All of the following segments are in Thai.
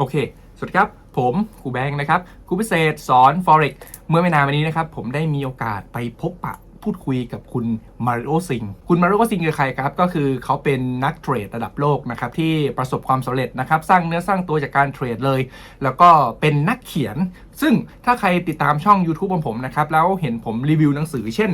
โอเค สวัสดีครับ ผมครูแบงค์นะครับ ครูพิเศษสอน Forex เมื่อไม่นานมานี้นะครับ ผมได้มีโอกาสไปพบปะพูดคุยกับคุณมาริโอซิง คุณมาริโอซิงคือใครครับ ก็คือเขาเป็นนักเทรดระดับโลกนะครับ ที่ประสบความสำเร็จนะครับ สร้างเนื้อสร้างตัวจากการเทรดเลย แล้วก็เป็นนักเขียน ซึ่งถ้าใครติดตามช่อง YouTube ของผมนะครับ แล้วเห็นผมรีวิวหนังสือ เช่น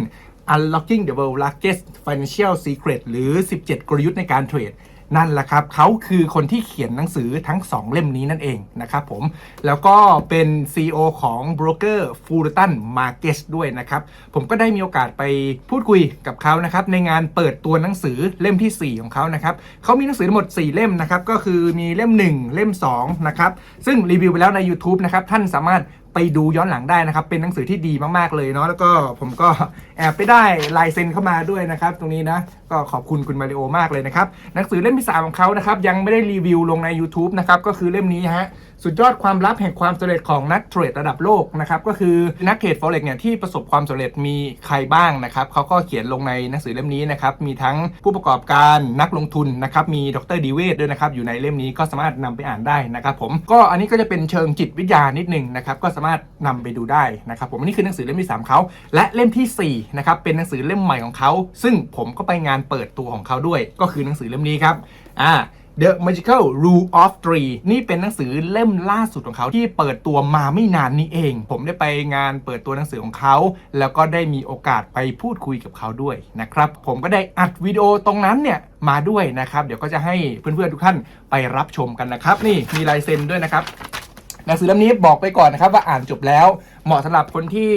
Unlocking the World Largest Financial Secret หรือ 17 กลยุทธ์ในการเทรด นั่นแหละครับเขาคือคนที่เขียนหนังสือทั้ง 2 เล่มนี้นั่นเองนะครับผม แล้วก็เป็น CEO ของโบรกเกอร์ Fullerton Markets ด้วยนะครับ ผมก็ได้มีโอกาสไปพูดคุยกับเขานะครับ ในงานเปิดตัวหนังสือเล่มที่ 4 ของเขานะครับเขามีหนังสือทั้งหมด 4 เล่มนะครับ ก็คือมีเล่ม 1 เล่ม 2 นะครับ ซึ่งรีวิวไปแล้วใน YouTube นะครับ ท่านสามารถไปดูย้อนหลังได้นะครับ เป็นหนังสือที่ดีมากๆเลยเนาะแล้วก็ผมก็แอบไปได้ลายเซ็นเข้ามาด้วยนะครับ ตรงนี้นะก็ขอบคุณคุณมาริโอมากเลยนะครับหนังสือเล่มที่สามของเขานะครับยังไม่ได้รีวิวลงใน YouTube นะครับก็คือเล่มนี้ฮะสุดยอดความลับแห่งความสำเร็จของนักเทรดระดับโลกนะครับก็คือนักเทรด forex เนี่ยที่ประสบความสำเร็จมีใครบ้างนะครับเขาก็เขียนลงในหนังสือเล่มนี้นะครับมีทั้งผู้ประกอบการนักลงทุนนะครับมีดรดีเวทด้วยนะครับอยู่ในเล่มนี้ก็สามารถนำไปอ่านได้นะครับผมก็อันนี้ก็จะเป็นเชิงจิตวิทยานิดนึงนะครับก็สามารถนำไปดูได้นะครับผมอันนี้คือหนังสือเล่มที่สามเขาและเล่มที่สี่นะครับเป็นหนังสือเล่มใหม่ของเขาซึ่งผมก็ไปงานเปิดตัวของเขาด้วย ก็คือหนังสือเล่มนี้ครับอ่า The Magical Rule of Three นี่เป็นหนังสือเล่มล่าสุดของเขาที่เปิดตัวมาไม่นานนี้เอง ผมได้ไปงานเปิดตัวหนังสือของเขา แล้วก็ได้มีโอกาสไปพูดคุยกับเขาด้วยนะครับ ผมก็ได้อัดวิดีโอตรงนั้นเนี่ยมาด้วยนะครับ เดี๋ยวก็จะให้เพื่อนๆทุกท่านไปรับชมกันนะครับ นี่มีลายเซ็นด้วยนะครับ หนังสือเล่มนี้บอกไปก่อนนะครับว่าอ่านจบแล้ว เหมาะสำหรับคนที่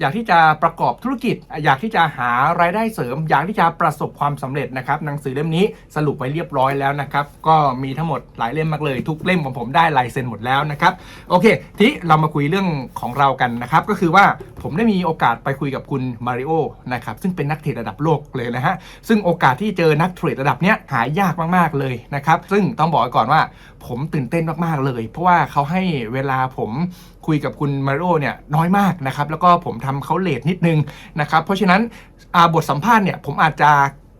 อยากที่จะประกอบธุรกิจ อยากที่จะหารายได้เสริม อยากที่จะประสบความสำเร็จนะครับหนังสือเล่มนี้สรุปไว้เรียบร้อยแล้วนะครับก็มีทั้งหมดหลายเล่มมากเลย ทุกเล่มของผมได้ลายเซ็นหมดแล้วนะครับโอเค ทีเรามาคุยเรื่องของเรากันนะครับก็คือว่าผมได้มีโอกาสไปคุยกับคุณมาริโอนะครับซึ่งเป็นนักเทรดระดับโลกเลยนะฮะซึ่งโอกาสที่เจอนักเทรดระดับเนี้ยหายากมากๆเลยนะครับซึ่งต้องบอกไว้ก่อนว่าผมตื่นเต้นมากๆเลย เพราะว่าเขาให้เวลาผมคุยกับคุณมาริโอเนี่ยน้อยมากนะครับ แล้วก็ผมทำเขาเลทนิดนึงนะครับ เพราะฉะนั้นบทสัมภาษณ์เนี่ยผมอาจจะ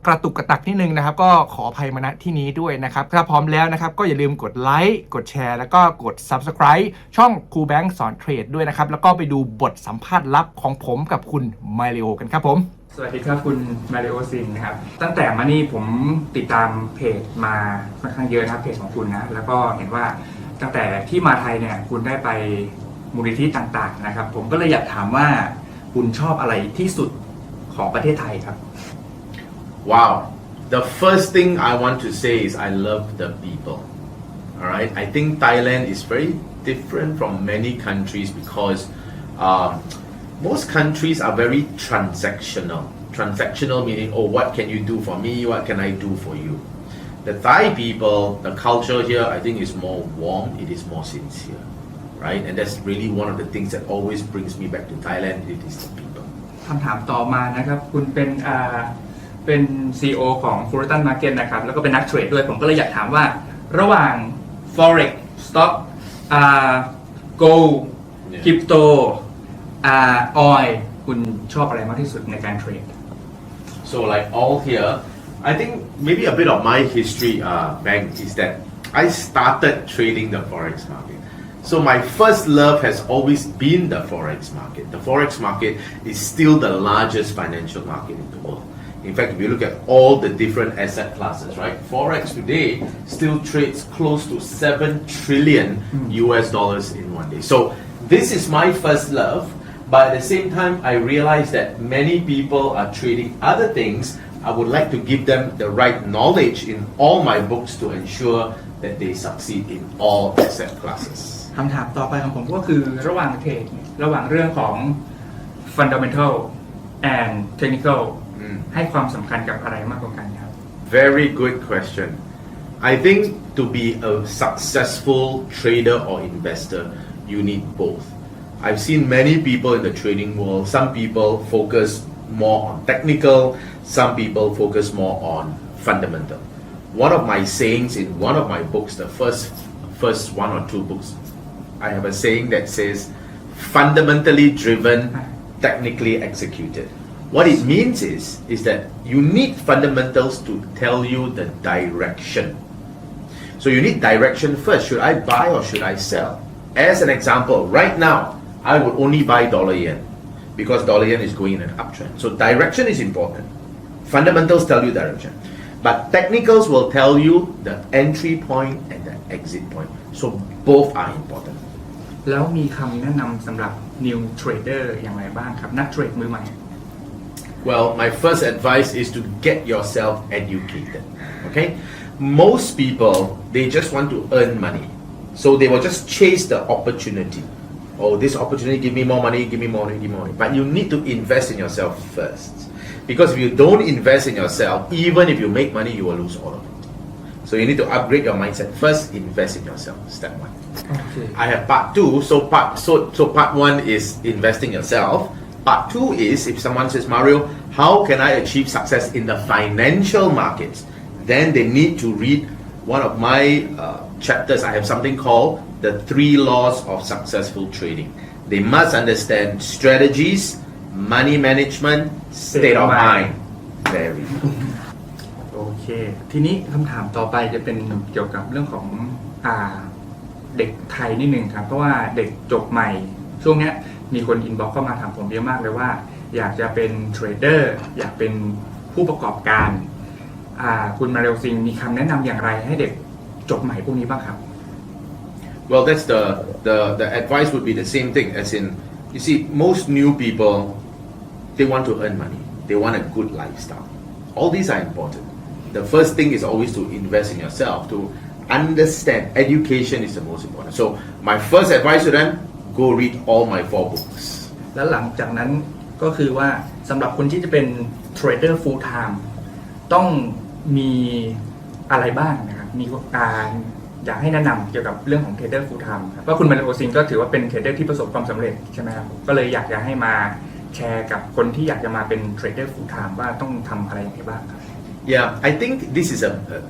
กระตุกกระตักนิดนึงนะครับ ก็ขออภัยมาณที่นี้ด้วยนะครับ ถ้าพร้อมแล้วนะครับ ก็อย่าลืมกดไลค์กดแชร์ แล้วก็กด Subscribe ช่องครูแบงค์สอนเทรดด้วยนะครับ แล้วก็ไปดูบทสัมภาษณ์ลับของผมกับคุณมาริโอกันครับผม สวัสดีครับคุณมาริโอซินนะครับ ตั้งแต่มานี่ผมติดตามเพจมาค่อนข้างเยอะนะครับเพจของคุณนะ แล้วก็เห็นว่า ตั้งแต่ที่มาไทยเนี่ยคุณได้ไปมูลนิธิต่างๆนะครับ ผมก็เลยอยากถามว่าคุณชอบอะไรที่สุดของประเทศไทยครับ Wow. The first thing I want to say is I love the people. All right. I think Thailand is very different from many countries because um, most countries are very transactional. Transactional meaning, oh, what can you do for me? What can I do for you? The Thai people, the culture here, I think is more warm. It is more sincere, right? And that's really one of the things that always brings me back to Thailand. It is the people. คำถามต่อมานะครับ คุณเป็นอ่าเป็น CEO ของ f u r t o n Market นะครับ แล้วก็เป็นนักเทรดด้วย ผมก็เลยอยากถามว่า ระหว่าง Forex Stock อ่า Gold Yeah. Crypto อ่า Oil คุณชอบอะไรมากที่สุดในการเทรด So like all here, I think maybe a bit of my history, uh, bank is that I started trading the forex market. So my first love has always been the forex market. The forex market is still the largest financial market in the world. In fact, if you look at all the different asset classes, right, forex today still trades close to seven trillion US dollars in one day. So this is my first love. But at the same time, I realize that many people are trading other things. I would like to give them the right knowledge in all my books to ensure that they succeed in all asset classes. คำถามต่อไปของผมก็คือระหว่างเทรดเนี่ยระหว่างเรื่องของ fundamental and technical อืม ให้ความสำคัญกับอะไรมากกว่ากันครับ Very good question. I think to be a successful trader or investor, you need both. I've seen many people in the trading world. Some people focus more on technical, some people focus more on fundamental. One of my sayings in one of my books, the first first one or two books, I have a saying that says fundamentally driven, technically executed. What it means is, is that you need fundamentals to tell you the direction. So you need direction first. Should I buy or should I sell? As an example, right now, I would only buy dollar yen because dollar yen is going in an uptrend. So direction is important Fundamentals tell you direction. But technicals will tell you the entry point and the exit point. So both are important. แล้วมีคำแนะนำสำหรับ new trader อย่างไรบ้างครับ นักเทรดมือใหม่ Well, my first advice is to get yourself educated. Okay? Most people, they just want to earn money. So they will just chase the opportunity. Oh, this opportunity, give me more money, give me more money, give me more money. But you need to invest in yourself first. Because if you don't invest in yourself, even if you make money, you will lose all of it. So you need to upgrade your mindset. First, invest in yourself. Step one. Okay. I have part two. So part so so part one is investing yourself. Part two is if someone says Mario, how can I achieve success in the financial markets? Then they need to read one of my uh, chapters. I have something called the three laws of successful trading. They must understand strategies, money management, state of mind. Very good. โอเค ทีนี้คำถามต่อไปจะเป็นเกี่ยวกับเรื่องของอ่าเด็กไทยนิดนึงครับ เพราะว่าเด็กจบใหม่ ช่วงเนี้ยมีคนอินบ็อกเข้ามาถามผมเยอะมากเลยว่า อยากจะเป็นเทรดเดอร์อยากเป็นผู้ประกอบการอ่าคุณมาเรลซิงมีคำแนะนำอย่างไรให้เด็กจบใหม่พวกนี้บ้างครับ Well, that's the, the, the advice would be the same thing as in, you see, most new people, they want to earn money. They want a good lifestyle. All these are important. The first thing is always to invest in yourself, to understand. Education is the most important. So my first advice to them, go read all my four books. แล้วหลังจากนั้นก็คือว่าสำหรับคนที่จะเป็นเทรดเดอร์ full time ต้องมีอะไรบ้างนะครับ มีการ อยากให้แนะนำเกี่ยวกับเรื่องของเทรดเดอร์ full time ครับว่าคุณมาริโอซิงก็ถือว่าเป็นเทรดเดอร์ที่ประสบความสำเร็จใช่ไหมครับก็เลยอยากจะให้มาแชร์กับคนที่อยากจะมาเป็นเทรดเดอร์ full time ว่าต้องทำอะไรยังไงบ้างครับ Yeah, I think this is a. Uh,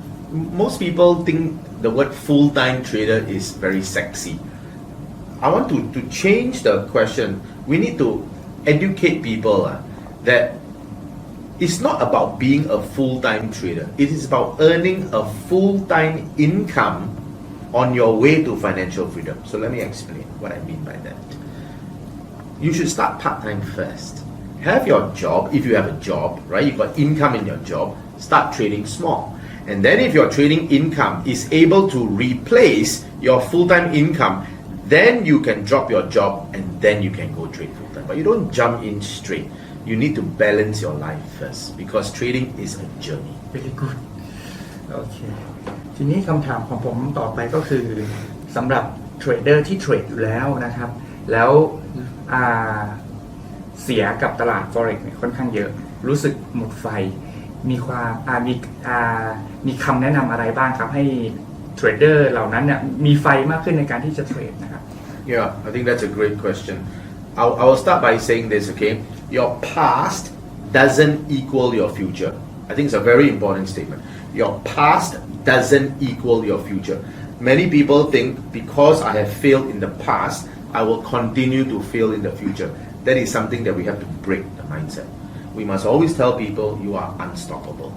most people think the word full-time trader is very sexy. I want to, to change the question. We need to educate people uh, that it's not about being a full-time trader. It is about earning a full-time income on your way to financial freedom. So let me explain what I mean by that. You should start part time first. Have your job, if you have a job, right? You've got income in your job, start trading small. And then if your trading income is able to replace your full time income, then you can drop your job and then you can go trade full time. But you don't jump in straight. You need to balance your life first because trading is a journey. Really good. Okay. ทีนี้คำถามของผมต่อไปก็คือสำหรับเทรดเดอร์ที่เทรดอยู่แล้วนะครับ แล้วเสียกับตลาด forex เนี่ยค่อนข้างเยอะ รู้สึกหมดไฟ มีความมีมีคำแนะนำอะไรบ้างครับ ให้เทรดเดอร์เหล่านั้นเนี่ยมีไฟมากขึ้นในการที่จะเทรดนะครับ Yeah, I think that's a great question. I'll, I will start by saying this, okay? Your past doesn't equal your future. I think it's a very important statement. Your past doesn't equal your future. Many people think because I have failed in the past, I will continue to fail in the future. That is something that we have to break the mindset. We must always tell people you are unstoppable.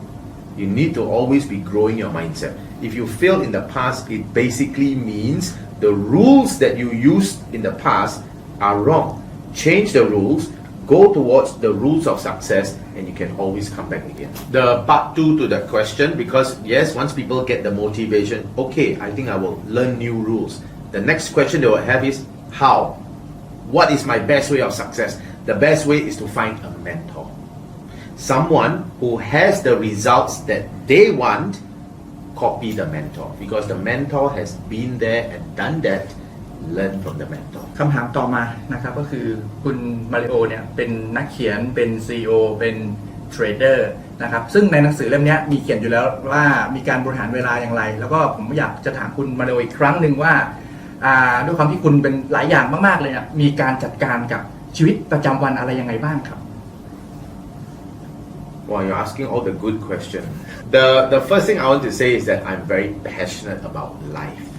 You need to always be growing your mindset. If you failed in the past, it basically means the rules that you used in the past are wrong. Change the rules, go towards the rules of success, and you can always come back again. The part two to that question, because yes, once people get the motivation, okay, I think I will learn new rules. The next question they will have is how? What is my best way of success? The best way is to find a mentor someone who has the results that they want copy the mentor because the mentor has been there and done that learn from the mentor คำถามต่อมานะครับก็คือคุณมาริโอเนี่ยเป็นนักเขียนเป็น CEO เป็นเทรดเดอร์นะครับซึ่งในหนังสือเล่มเนี้ยมีเขียนอยู่แล้วว่ามีการบริหารเวลาอย่างไร แล้วก็ผมอยากจะถามคุณมาริโออีกครั้งหนึ่งว่าอ่าด้วยความที่คุณเป็นหลายอย่างมาก ๆ เลยเนี่ยมีการจัดการกับชีวิตประจำวันอะไรยังไงบ้างครับ Wow, you're asking all the good questions. The the first thing I want to say is that I'm very passionate about life.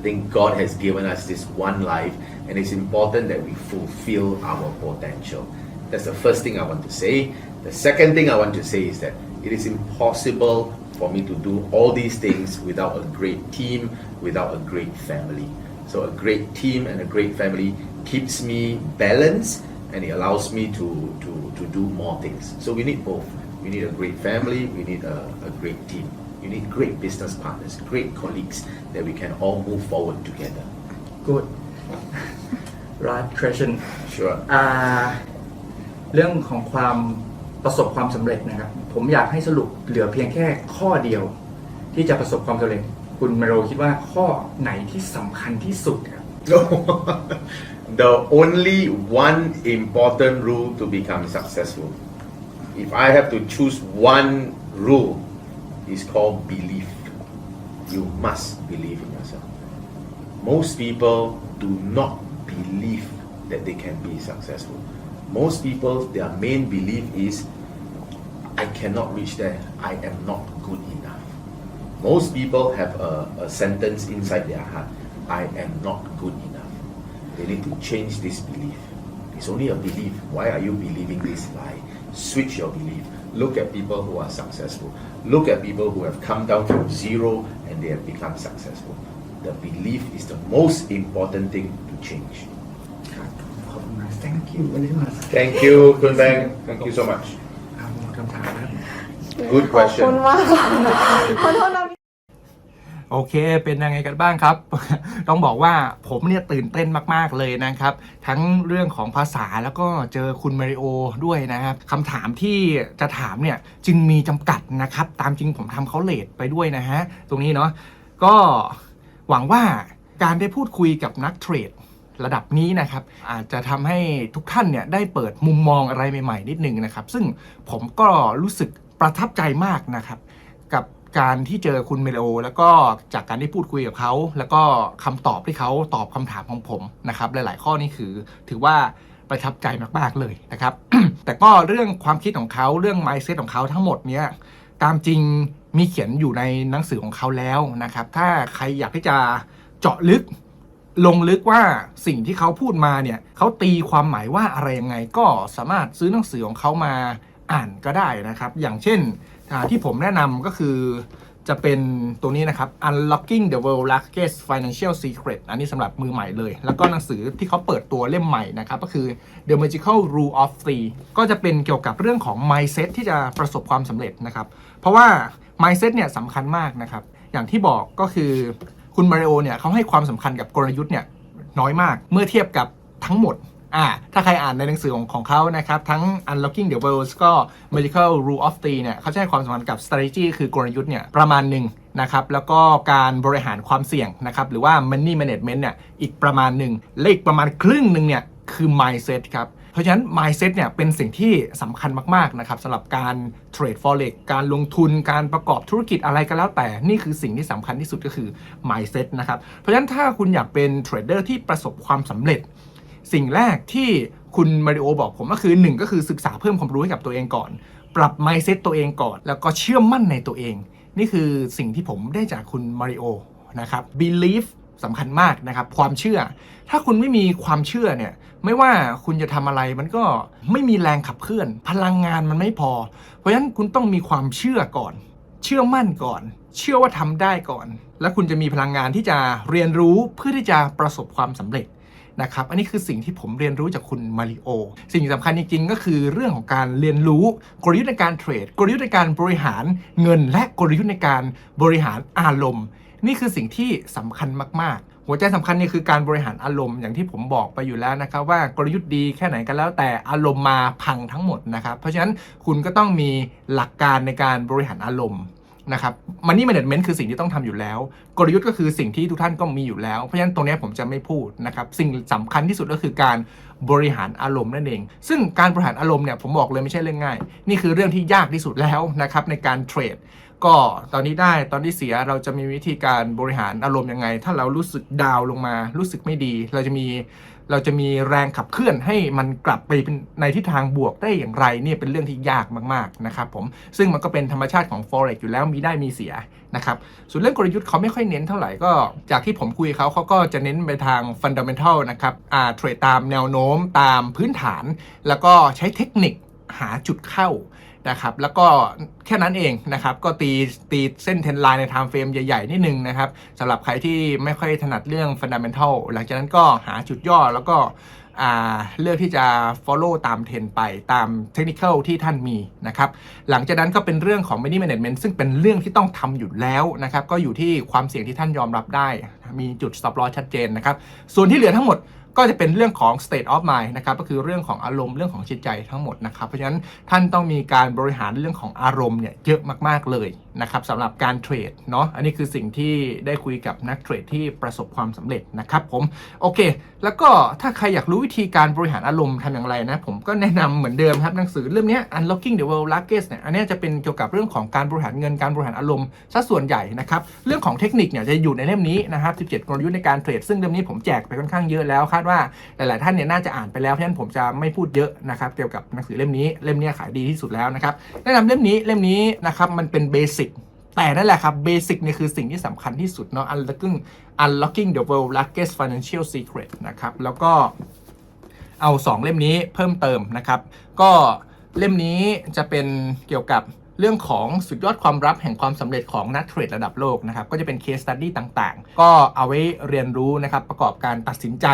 I think God has given us this one life, and it's important that we fulfill our potential. That's the first thing I want to say. The second thing I want to say is that it is impossible for me to do all these things without a great team, without a great family. So a great team and a great family keeps me balanced and it allows me to, to, to do more things. So we need both. We need a great family, we need a, a great team. You need great business partners, great colleagues that we can all move forward together. good right question Sure. อ่าเรื่องของความประสบความสำเร็จนะครับ ผมอยากให้สรุปเหลือเพียงแค่ข้อเดียว ที่จะประสบความสำเร็จ คุณเมโรคิดว่าข้อไหนที่สำคัญที่สุดครับ the only one important rule to become successful. If I have to choose one rule, it's called belief. You must believe in yourself. Most people do not believe that they can be successful. Most people, their main belief is I cannot reach there. I am not good enough. Most people have a, a sentence inside their heart I am not good enough. They need to change this belief. It's only a belief. Why are you believing this lie? Switch your belief. Look at people who are successful. Look at people who have come down from zero and they have become successful. The belief is the most important thing to change. ครับขอบคุณมาก thank you very much Thank you, Kun Bang. Thank you so much. เอาหมดคำถามแล้ว Good ขอบคุณ question. มากค่ะขอโทษนะ โอเค เป็นยังไงกันบ้างครับ ต้องบอกว่าผมเนี่ยตื่นเต้นมาก ๆ เลยนะครับ ทั้งเรื่องของภาษาแล้วก็เจอคุณมาริโอด้วยนะครับคำถามที่จะถามเนี่ยจึงมีจำกัดนะครับ ตามจริงผมทำเขาเลทไปด้วยนะฮะ ตรงนี้เนาะ ก็หวังว่าการได้พูดคุยกับนักเทรดระดับนี้นะครับ อาจจะทำให้ทุกท่านเนี่ยได้เปิดมุมมองอะไรใหม่ ๆ นิดนึงนะครับ ซึ่งผมก็รู้สึกประทับใจมากนะครับ กับ การที่เจอคุณเมโลแล้วก็จากการที่พูดคุยกับเขา แล้วก็คำตอบที่เขาตอบคำถามของผมนะครับ หลาย ๆ ข้อนี่คือถือว่าประทับใจมากๆเลยนะครับ แต่ก็เรื่องความคิดของเขาเรื่อง mindset ของเขาทั้งหมดเนี้ยตามจริงมีเขียนอยู่ในหนังสือของเขาแล้วนะครับ ถ้าใครอยากที่จะเจาะลึก ลงลึกว่าสิ่งที่เขาพูดมาเนี่ยเขาตีความหมายว่าอะไรยังไงก็สามารถซื้อหนังสือของเขามาอ่านก็ได้นะครับ อย่างเช่น ที่ผมแนะนำก็คือจะเป็นตัวนี้นะครับ Unlocking the World Largest Financial Secret อันนี้สำหรับมือใหม่เลย แล้วก็หนังสือที่เขาเปิดตัวเล่มใหม่นะครับ ก็คือ The Magical Rule of Three ก็จะเป็นเกี่ยวกับเรื่องของ mindset ที่จะประสบความสำเร็จนะครับ เพราะว่า mindset เนี่ยสำคัญมากนะครับ อย่างที่บอกก็คือคุณมาริโอเนี่ยเขาให้ความสำคัญกับกลยุทธ์เนี่ยน้อยมาก เมื่อเทียบกับทั้งหมด อ่าถ้าใครอ่านในหนังสือของของเขานะครับ ทั้ง Unlocking the World ก็ Magical Rule of Three เนี่ยเขาจะให้ความสำคัญกับ strategy คือกลยุทธ์เนี่ยประมาณหนึ่งนะครับ แล้วก็การบริหารความเสี่ยงนะครับ หรือว่า money management เนี่ยอีกประมาณหนึ่งและอีกประมาณครึ่งหนึ่งเนี่ยคือ mindset ครับ เพราะฉะนั้น mindset เนี่ยเป็นสิ่งที่สำคัญมาก ๆ นะครับสำหรับการเทรด forex การลงทุนการประกอบธุรกิจอะไรก็แล้วแต่นี่คือสิ่งที่สำคัญที่สุดก็คือ mindset นะครับ เพราะฉะนั้นถ้าคุณอยากเป็นเทรดเดอร์ที่ประสบความสำเร็จ สิ่งแรกที่คุณมาริโอบอกผมก็คือ 1 ก็คือศึกษาเพิ่มความรู้ให้กับตัวเองก่อน ปรับ mindset ตัวเองก่อน แล้วก็เชื่อมั่นในตัวเอง นี่คือสิ่งที่ผมได้จากคุณมาริโอนะครับ belief สำคัญมากนะครับ ความเชื่อ ถ้าคุณไม่มีความเชื่อเนี่ยไม่ว่าคุณจะทำอะไรมันก็ไม่มีแรงขับเคลื่อน พลังงานมันไม่พอ เพราะฉะนั้นคุณต้องมีความเชื่อก่อน เชื่อมั่นก่อน เชื่อว่าทำได้ก่อน แล้วคุณจะมีพลังงานที่จะเรียนรู้เพื่อที่จะประสบความสำเร็จ นะครับ อันนี้คือสิ่งที่ผมเรียนรู้จากคุณมาริโอ สิ่งสำคัญจริงๆ ก็คือเรื่องของการเรียนรู้กลยุทธ์ในการเทรด กลยุทธ์ในการบริหารเงิน และกลยุทธ์ในการบริหารอารมณ์ นี่คือสิ่งที่สำคัญมาก ๆ หัวใจสำคัญนี่คือการบริหารอารมณ์อย่างที่ผมบอกไปอยู่แล้วนะครับว่ากลยุทธ์ดีแค่ไหนก็แล้วแต่อารมณ์มาพังทั้งหมดนะครับ เพราะฉะนั้นคุณก็ต้องมีหลักการในการบริหารอารมณ์ นะครับมันนี่ management คือสิ่งที่ต้องทำอยู่แล้ว กลยุทธ์ก็คือสิ่งที่ทุกท่านก็มีอยู่แล้ว เพราะฉะนั้นตรงนี้ผมจะไม่พูดนะครับ สิ่งสำคัญที่สุดก็คือการบริหารอารมณ์นั่นเอง ซึ่งการบริหารอารมณ์เนี่ยผมบอกเลยไม่ใช่เรื่องง่าย นี่คือเรื่องที่ยากที่สุดแล้วนะครับในการเทรดก็ตอนนี้ได้ตอนที่เสียเราจะมีวิธีการบริหารอารมณ์ยังไง ถ้าเรารู้สึกดาวลงมา รู้สึกไม่ดี เราจะมี เราจะมีแรงขับเคลื่อนให้มันกลับไปนในทิศทางบวกได้อย่างไรเนี่ยเป็นเรื่องที่ยากมากๆนะครับผมซึ่งมันก็เป็นธรรมชาติของ forex อยู่แล้วมีได้มีเสียนะครับส่วนเรื่องกลยุทธ์เขาไม่ค่อยเน้นเท่าไหร่ก็จากที่ผมคุยเขาเขาก็จะเน้นไปทาง fundamental นะครับอ่าเทรดตามแนวโน้มตามพื้นฐาน แล้วก็ใช้เทคนิคหาจุดเข้า นะครับแล้วก็แค่นั้นเองนะครับก็ตีตีเส้นเทนไลน์ในไทม์เฟรมใหญ่ ๆ นิดนึงนะครับสำหรับใครที่ไม่ค่อยถนัดเรื่อง Fundamental หลังจากนั้นก็หาจุดย่อแล้วก็เลือกที่จะ follow ตามเทรนไปตามเทคนิคที่ท่านมีนะครับ หลังจากนั้นก็เป็นเรื่องของ Money Management ซึ่งเป็นเรื่องที่ต้องทำอยู่แล้วนะครับ ก็อยู่ที่ความเสี่ยงที่ท่านยอมรับได้ มีจุด stop loss ชัดเจนนะครับ ส่วนที่เหลือทั้งหมด ก็จะเป็นเรื่องของ state of mind นะครับก็คือเรื่องของอารมณ์เรื่องของจิตใจทั้งหมดนะครับ เพราะฉะนั้นท่านต้องมีการบริหารเรื่องของอารมณ์เนี่ยเยอะมากๆเลยนะครับสำหรับการเทรดเนาะอันนี้คือสิ่งที่ได้คุยกับนักเทรดที่ประสบความสำเร็จนะครับผมโอเค แล้วก็ถ้าใครอยากรู้วิธีการบริหารอารมณ์ทำอย่างไรนะ ผมก็แนะนำเหมือนเดิมครับหนังสือเล่มเนี้ Unlocking the World Largest เนี่ยอันนี้จะเป็นเกี่ยวกับเรื่องของการบริหารเงินการบริหารอารมณ์ซะส่วนใหญ่นะครับเรื่องของเทคนิคเนี่ยจะอยู่ในเล่มนี้นะครับ17กลยุทธ์ในการเทรดซึ่งเล่มนี้ผมแจกไปค่อนข้างเยอะแล้วคาดว่าหลาย ๆ ท่านเนี่ยน่าจะอ่านไปแล้วเพราะฉะนั้นผมจะไม่พูดเยอะนะครับเกี่ยวกับหนังสือเล่มนี้เล่มนี้ขายดีที่สุดแล้วนะครับแนะนำเล่มนี้เล่มนี้นะครับมันเป็นเบสิก แต่นั่นแหละครับเบสิกเนี่ยคือสิ่งที่สำคัญที่สุดเนาะ Unlocking Unlocking the World Largest Financial Secret นะครับ แล้วก็เอา 2 เล่มนี้เพิ่มเติมนะครับ ก็เล่มนี้จะเป็นเกี่ยวกับเรื่องของสุดยอดความลับแห่งความสำเร็จของนักเทรดระดับโลกนะครับ ก็จะเป็น case study ต่างๆ ก็เอาไว้เรียนรู้นะครับ ประกอบการตัดสินใจ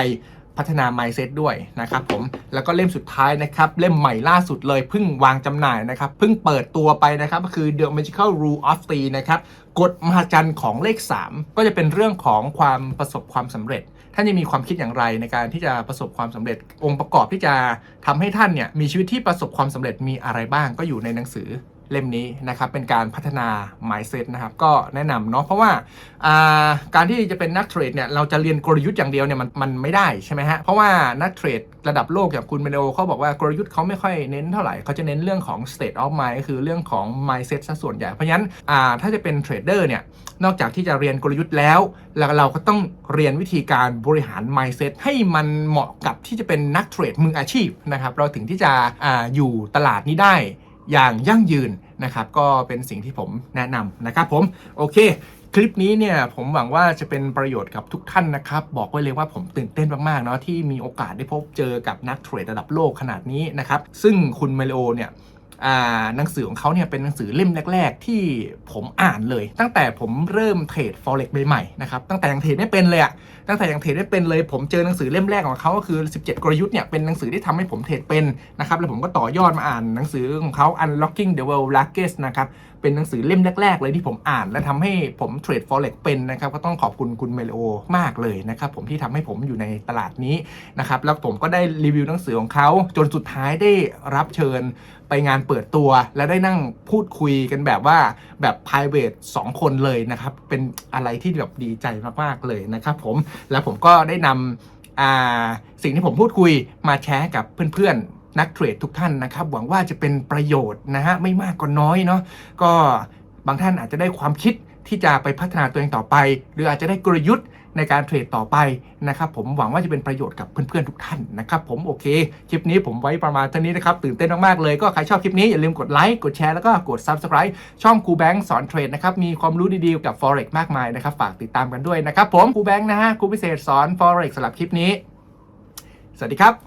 พัฒนา mindset ด้วยนะครับผมแล้วก็เล่มสุดท้ายนะครับ เล่มใหม่ล่าสุดเลยเพิ่งวางจำหน่ายนะครับเพิ่งเปิดตัวไปนะครับก็คือ The Magical Rule of Three นะครับกฎมหัศจรรย์ของเลข 3 ก็จะเป็นเรื่องของความประสบความสำเร็จ ท่านจะมีความคิดอย่างไรในการที่จะประสบความสำเร็จ องค์ประกอบที่จะทำให้ท่านเนี่ยมีชีวิตที่ประสบความสำเร็จมีอะไรบ้างก็อยู่ในหนังสือ เล่มนี้นะครับเป็นการพัฒนา mindset นะครับก็แนะนำเนาะเพราะว่าาการที่จะเป็นนักเทรดเนี่ยเราจะเรียนกลยุทธ์อย่างเดียวเนี่ยมันมันไม่ได้ใช่ไหมฮะเพราะว่านักเทรดระดับโลกอย่างคุณเมโดเขาบอกว่ากลยุทธ์เขาไม่ค่อยเน้นเท่าไหร่เขาจะเน้นเรื่องของ state of mind ก็คือเรื่องของ mindset ซะส่วนใหญ่เพราะฉะนั้นถ้าจะเป็นเทรดเดอร์เนี่ยนอกจากที่จะเรียนกลยุทธ์แล้วแล้วเราก็ต้องเรียนวิธีการบริหาร mindset ให้มันเหมาะกับที่จะเป็นนักเทรดมืออาชีพนะครับเราถึงที่จะออยู่ตลาดนี้ได้ อย่างยั่งยืนนะครับก็เป็นสิ่งที่ผมแนะนำนะครับผมโอเคคลิปนี้เนี่ยผมหวังว่าจะเป็นประโยชน์กับทุกท่านนะครับ บอกไว้เลยว่าผมตื่นเต้นมากๆเนาะที่มีโอกาสได้พบเจอกับนักเทรดระดับโลกขนาดนี้นะครับ ซึ่งคุณเมโอเนี่ย หนังสือของเขาเนี่ยเป็นหนังสือเล่มแรก ๆ ที่ผมอ่านเลย ตั้งแต่ผมเริ่มเทรด forex ใหม่ๆนะครับตั้งแต่ยังเทรดไม่เป็นเลยอะตั้งแต่ยังเทรดไม่เป็นเลย ผมเจอหนังสือเล่มแรกของเขาก็คือ 17 กลยุทธ์เนี่ยเป็นหนังสือที่ทำให้ผมเทรดเป็นนะครับแล้วผมก็ต่อยอดมาอ่านหนังสือของเขา Unlocking the World Largest นะครับ เป็นหนังสือเล่มแรก ๆ เลยที่ผมอ่าน และทำให้ผมเทรด forex เป็นนะครับก็ต้องขอบคุณคุณเมลโลมากเลยนะครับผมที่ทำให้ผมอยู่ในตลาดนี้นะครับแล้วผมก็ได้รีวิวหนังสือของเขาจนสุดท้ายได้รับเชิญไปงานเปิดตัว และได้นั่งพูดคุยกันแบบว่าแบบ private 2 คนเลยนะครับ เป็นอะไรที่แบบดีใจมากๆเลยนะครับผมแล้วผมก็ได้นำอ่าสิ่งที่ผมพูดคุยมาแชร์กับเพื่อนๆ นักเทรดทุกท่านนะครับ หวังว่าจะเป็นประโยชน์นะฮะไม่มากก็น้อยเนาะก็บางท่านอาจจะได้ความคิดที่จะไปพัฒนาตัวเองต่อไป หรืออาจจะได้กลยุทธ์ในการเทรดต่อไปนะครับผมหวังว่าจะเป็นประโยชน์กับเพื่อนๆทุกท่านนะครับผมโอเค คลิปนี้ผมไว้ประมาณเท่านี้นะครับ ตื่นเต้นมากๆเลยก็ใครชอบคลิปนี้ อย่าลืมกดไลค์กดแชร์แล้วก็กด Subscribe ช่องครูแบงค์สอนเทรดนะครับ มีความรู้ดีๆกับ Forex มากมายนะครับ ฝากติดตามกันด้วยนะครับผมครูแบงค์นะฮะครูพิเศษสอน Forex สำหรับคลิปนี้ สวัสดีครับ